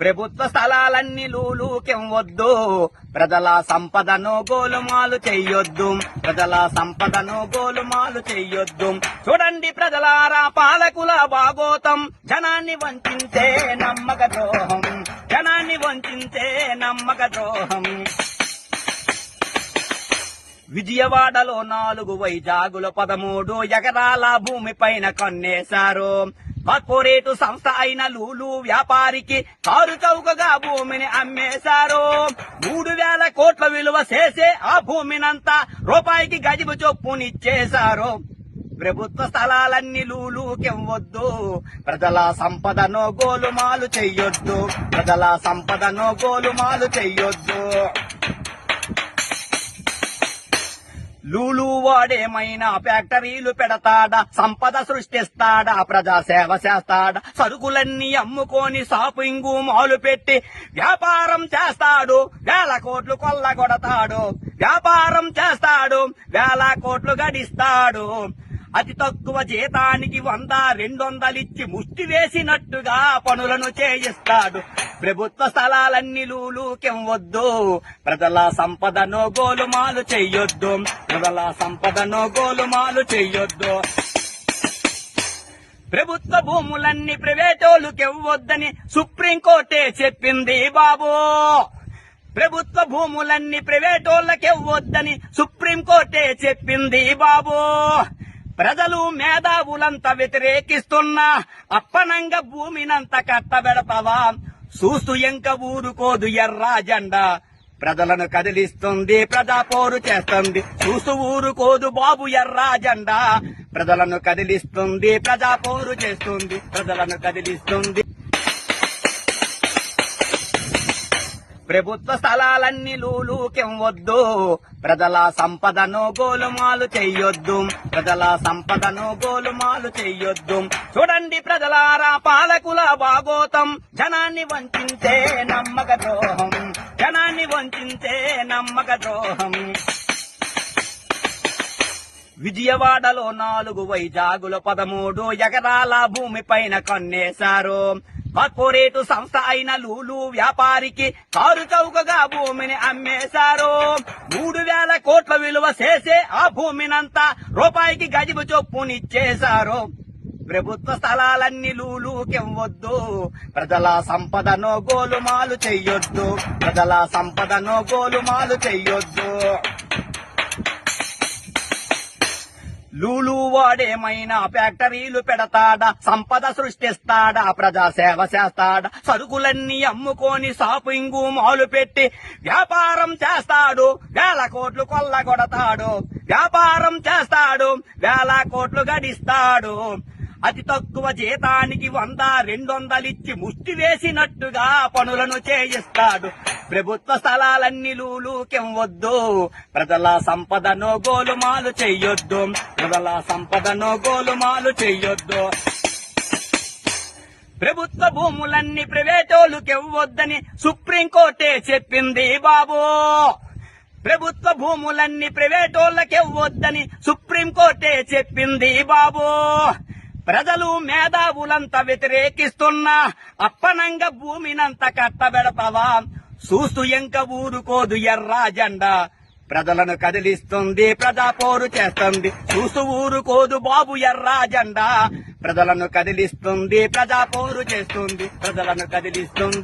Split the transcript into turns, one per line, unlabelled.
ప్రభుత్వ స్థలాలన్నీ లూలూకెం వద్దు ప్రజల సంపదను గోలుమాలు చెయ్యొద్దు. ప్రజల సంపదను గోలుమాలు చెయ్యొద్దు. చూడండి ప్రజలారా పాలకుల భాగోతం జనాన్ని వంచింతే నమ్మక ద్రోహం. జనాన్ని వంచింతే నమ్మక ద్రోహం. విజయవాడలో నాలుగు వైజాగుల పదమూడు ఎకరాల భూమి పైన కొన్నేశారు. కార్పొరేటు సంస్థ అయిన లూలు వ్యాపారికి కారు చౌకగా భూమిని అమ్మేశారు. మూడు వేల కోట్ల విలువ చేసే ఆ భూమినంతా రూపాయికి గజిబు చొప్పునిచ్చేశారు. ప్రభుత్వ స్థలాలన్నీ లూలుకెవ్వొద్దు. ప్రజల సంపదను గోలుమాలు చెయ్యొద్దు. ప్రజల సంపదను గోలుమాలు చెయ్యొద్దు. లూలు వాడేమైనా ఫ్యాక్టరీలు పెడతాడా? సంపద సృష్టిస్తాడా? ప్రజా సేవ చేస్తాడా? సరుకులన్నీ అమ్ముకొని షాపింగు మాలు పెట్టి వ్యాపారం చేస్తాడు. వేల కోట్లు కొల్లగొడతాడు. వ్యాపారం చేస్తాడు. వేల కోట్లు గడిస్తాడు. అతి తక్కువ జీతానికి వంద రెండొందలిచ్చి ముష్టి వేసినట్టుగా పనులను చేయిస్తాడు. ప్రభుత్వ స్థలాలన్నీ లూలుకెం వద్దు ప్రజల సంపదను గోలుమాలు చెయ్యొద్దు. ప్రజల సంపదను గోలుమాలు చెయ్యొద్దు. ప్రభుత్వ భూములన్నీ ప్రైవేటోళ్ళకెవ్వొద్దని సుప్రీంకోర్టే చెప్పింది బాబు. ప్రభుత్వ భూములన్నీ ప్రైవేటోళ్ళకెవ్వొద్దని సుప్రీంకోర్టే చెప్పింది బాబు. ప్రజలు మేధావులంతా వ్యతిరేకిస్తున్నా అప్పనంగా భూమినంత కట్టబెడతావా? చూస్తూ ఎంక ఊరుకోదు ఎర్రా జెండా. ప్రజలను కదిలిస్తుంది ప్రజా పోరు చేస్తుంది. చూస్తూ ఊరుకోదు బాబు ఎర్రా జెండా. ప్రజలను కదిలిస్తుంది ప్రజా పోరు చేస్తుంది. ప్రజలను కదిలిస్తుంది. ప్రభుత్వ స్థలాలన్నీ లూలుకెం వద్దు ప్రజల సంపదను గోలుమాలు చెయ్యొద్దు. ప్రజల సంపదను గోలుమాలు చెయ్యొద్దు. చూడండి ప్రజలారా పాలకుల భాగోతం జనాన్ని వంచే నమ్మక ద్రోహం. జనాన్ని వంచే నమ్మక ద్రోహం. విజయవాడలో నాలుగు వైజాగుల పదమూడు ఎకరాల భూమి పైన కొన్నేశారు. కార్పొరేటు సంస్థ అయిన లూలు వ్యాపారికి కారు చౌకగా భూమిని అమ్మేశారు. మూడు వేల కోట్ల విలువ చేసే ఆ భూమినంతా రూపాయికి గజిబు చొప్పునిచ్చేశారు. ప్రభుత్వ స్థలాలన్నీ లూలుకివ్వద్దు. ప్రజల సంపదను గోలుమాలు చెయ్యొద్దు. ప్రజల సంపదను గోలుమాలు చెయ్యొద్దు. లూలు వాడేమైనా ఫ్యాక్టరీలు పెడతాడా? సంపద సృష్టిస్తాడా? ప్రజా సేవ చేస్తాడా? సరుకులన్నీ అమ్ముకొని షాపింగు మాలు పెట్టి వ్యాపారం చేస్తాడు. వేల కోట్లు కొల్లగొడతాడు. వ్యాపారం చేస్తాడు. వేల కోట్లు గడిస్తాడు. అతి తక్కువ జీతానికి వంద రెండొందలిచ్చి ముష్టి వేసినట్టుగా పనులను చేయిస్తాడు. ప్రభుత్వ స్థలాలన్నీ లూలుకెం వద్దు ప్రజల సంపదను గోలుమాలు చెయ్యొద్దు. ప్రజల సంపదను గోలుమాలు చెయ్యొద్దు. ప్రభుత్వ భూములన్నీ ప్రైవేటోళ్ళకెవ్వొద్దని సుప్రీంకోర్టే చెప్పింది బాబు. ప్రభుత్వ భూములన్నీ ప్రైవేటోళ్ళకెవ్వొద్దని సుప్రీంకోర్టే చెప్పింది బాబు. ప్రజలు మేధావులంతా వ్యతిరేకిస్తున్నా అప్పనంగా భూమినంత కట్టబెడతావా? చూస్తూ ఎంక ఊరుకోదు ఎర్రా జెండా. ప్రజలను కదిలిస్తుంది ప్రజా పోరు చేస్తుంది. చూస్తూ ఊరుకోదు బాబు ఎర్రా జెండా. ప్రజలను కదిలిస్తుంది ప్రజా పోరు చేస్తుంది. ప్రజలను కదిలిస్తుంది.